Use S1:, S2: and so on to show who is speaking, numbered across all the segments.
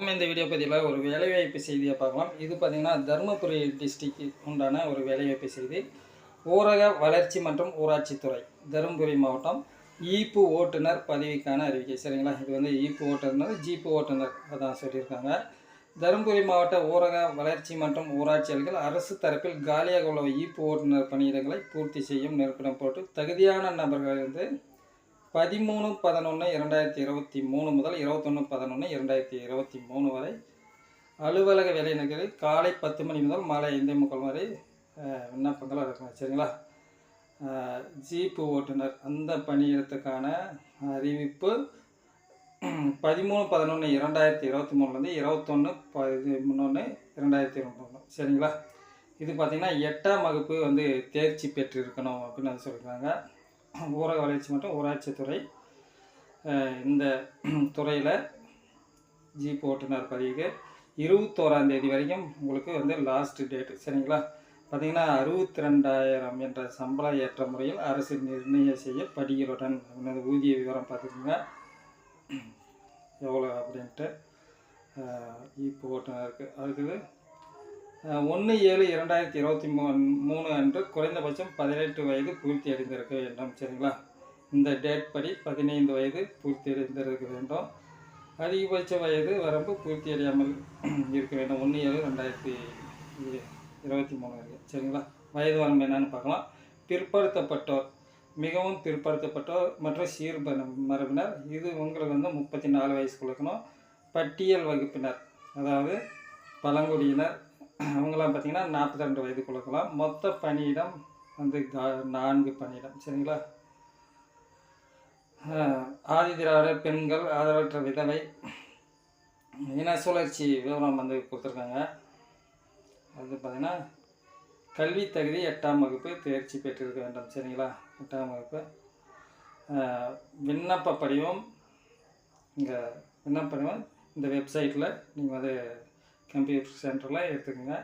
S1: இந்த வீடியோ பதிவில் ஒரு வேலைவாய்ப்பு செய்தியை பார்க்கலாம். இது பார்த்திங்கன்னா தருமபுரி டிஸ்ட்ரிக்கு உண்டான ஒரு வேலைவாய்ப்பு செய்தி. ஊரக வளர்ச்சி மற்றும் ஊராட்சித்துறை தருமபுரி மாவட்டம் ஈப்பு ஓட்டுநர் பதவிக்கான அறிவிக்கை. சரிங்களா? இது வந்து ஈப்பு ஓட்டுநர் ஜீப்பு ஓட்டுநர் அதான் சொல்லியிருக்காங்க. தருமபுரி மாவட்ட ஊரக வளர்ச்சி மற்றும் ஊராட்சியர்கள் அரசு தரப்பில் காலியாக உள்ள ஈப்பு ஓட்டுநர் பணியிடங்களை பூர்த்தி செய்யும் நிறுவனம் போட்டு தகுதியான நபர்கள் வந்து பதிமூணு பதினொன்று இரண்டாயிரத்தி இருபத்தி மூணு முதல் இருபத்தொன்று பதினொன்று இரண்டாயிரத்தி இருபத்தி மூணு வரை அலுவலக வேலை நிகழ்வு காலை பத்து மணி முதல் மாலை ஐந்தே முக்கால் வரை விண்ணப்பங்களாக விண்ணப்பங்கள் சரிங்களா? ஜீப்பு ஓட்டுநர் அந்த பணியிடத்துக்கான அறிவிப்பு பதிமூணு பதினொன்று இரண்டாயிரத்தி இருபத்தி மூணுலேருந்து இருபத்தொன்று பதிமூணு இரண்டாயிரத்தி இருபத்தி மூணு சரிங்களா? இது பார்த்திங்கன்னா எட்டாம் வகுப்பு வந்து தேர்ச்சி பெற்றிருக்கணும் அப்படின்னு வந்து சொல்லியிருக்காங்க. ஊரக வளர்ச்சி மற்றும் ஊராட்சித்துறை இந்த துறையில் ஜீப் ஓட்டுநர் பதிவுக்கு இருபத்தோராம் தேதி வரைக்கும் உங்களுக்கு வந்து லாஸ்ட் டேட்டு சரிங்களா? பார்த்தீங்கன்னா அறுபத்தி ரெண்டாயிரம் என்ற சம்பள ஏற்ற முறையில் அரசு நிர்ணயம் செய்ய படிகளுடன் உனது ஊதிய விவரம் பார்த்துக்கோங்க. எவ்வளோ அப்படின்ட்டு இப்போ ஓட்டுநருக்கு அடுத்தது ஒன்று ஏழு இரண்டாயிரத்தி இருபத்தி மூணு மூணு அன்று குறைந்தபட்சம் பதினெட்டு வயது பூர்த்தி அடைந்திருக்க வேண்டும். சரிங்களா? இந்த டேட் படி பதினைந்து வயது பூர்த்தி அடைந்திருக்க வேண்டும். அதிகபட்ச வயது வரம்பு பூர்த்தி அடையாமல் இருக்க வேண்டும். ஒன்று ஏழு ரெண்டாயிரத்தி இருபத்தி மூணு வரைக்கும் சரிங்களா? வயது வரம்பு என்னன்னு பார்க்கலாம். பிற்படுத்தப்பட்டோர் மிகவும் பிற்படுத்தப்பட்டோர் மற்றும் சீர் மரபினர். இது உங்களுக்கு வந்து முப்பத்தி நாலு வயசுக்குள்ள இருக்கணும் பட்டியல் வகுப்பினர் அதாவது பழங்குடியினர் அவங்களாம் பார்த்தீங்கன்னா நாற்பத்தி ரெண்டு வயதுக்குள்ள இருக்கலாம் மொத்த பணியிடம் வந்து கா- நான்கு பணியிடம். சரிங்களா? ஆஹ் ஆதி பெண்கள் ஆதரவற்ற விதவை. இன சுழற்சி விவரம் வந்து கொடுத்துருக்காங்க. அது பார்த்திங்கன்னா கல்வி தகுதி எட்டாம் வகுப்பு தேர்ச்சி பெற்றிருக்க வேண்டும். சரிங்களா? எட்டாம் வகுப்பு. விண்ணப்ப படிவம் இங்கே விண்ணப்ப படிவம் இந்த வெப்சைட்டில் நீங்கள் வந்து கம்ப்யூட்டர் சென்டரில் எடுத்துக்கோங்க.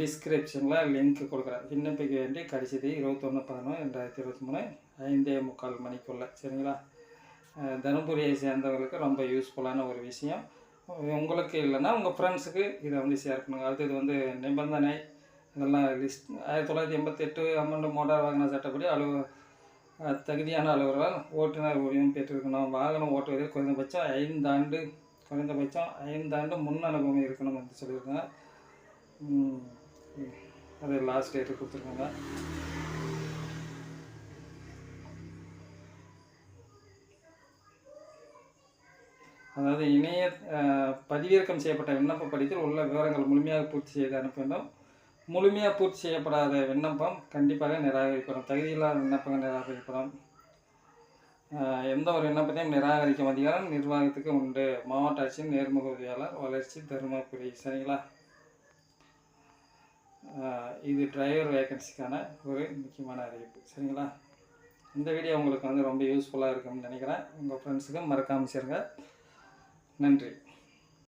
S1: டிஸ்கிரிப்ஷனில் லிங்க் கொடுக்குறேன். விண்ணப்பிக்க வேண்டிய கடைசி தேதி இருபத்தொன்று பதினொன்று ரெண்டாயிரத்தி இருபத்தி மூணு ஐந்தே முக்கால் மணிக்குள்ள. சரிங்களா? தருமபுரியை சேர்ந்தவங்களுக்கு ரொம்ப யூஸ்ஃபுல்லான ஒரு விஷயம். உங்களுக்கு இல்லைன்னா உங்கள் ஃப்ரெண்ட்ஸுக்கு இதை வந்து ஷேர் பண்ணுங்கள் அடுத்தது வந்து நிபந்தனை. இதெல்லாம் லிஸ்ட் ஆயிரத்தி தொள்ளாயிரத்தி எண்பத்தெட்டு அமௌண்ட் மோட்டார் வாகன சட்டப்படி அலுவ தகுதியான அலுவலர்கள் ஓட்டுநர் உரிமம் பெற்றிருக்கணும். வாகனம் ஓட்டுவதில் குறைந்தபட்சம் ஐந்தாண்டு குறைந்தபட்சம் ஐந்தாண்டு முன் அனுபவம் இருக்கணும் வந்து சொல்லியிருக்காங்க. அது லாஸ்ட் டேட்டு கொடுத்துருக்காங்க. அதாவது இணைய பதிவிறக்கம் செய்யப்பட்ட விண்ணப்ப படித்தில் உள்ள விவரங்கள் முழுமையாக பூர்த்தி செய்து அனுப்ப வேண்டும். முழுமையாக பூர்த்தி செய்யப்படாத விண்ணப்பம் கண்டிப்பாக நிராகரிக்கப்படும். தகுதியில்லாத விண்ணப்பங்கள் நிராகரிக்கப்படும். எந்த ஒரு விண்ணப்பத்தையும் நிராகரிக்கும் அதிகாரம் நிர்வாகத்துக்கு உண்டு. மாவட்ட ஆட்சியின் நேர்முக உதவியாளர் வளர்ச்சி தருமபுரி. சரிங்களா? இது டிரைவர் வேகன்சிக்கான ஒரு முக்கியமான அறிவிப்பு. சரிங்களா? இந்த வீடியோ உங்களுக்கு வந்து ரொம்ப யூஸ்ஃபுல்லாக இருக்கும்னு நினைக்கிறேன். உங்கள் ஃப்ரெண்ட்ஸுக்கு மறக்காமல் சேருங்க. நன்றி.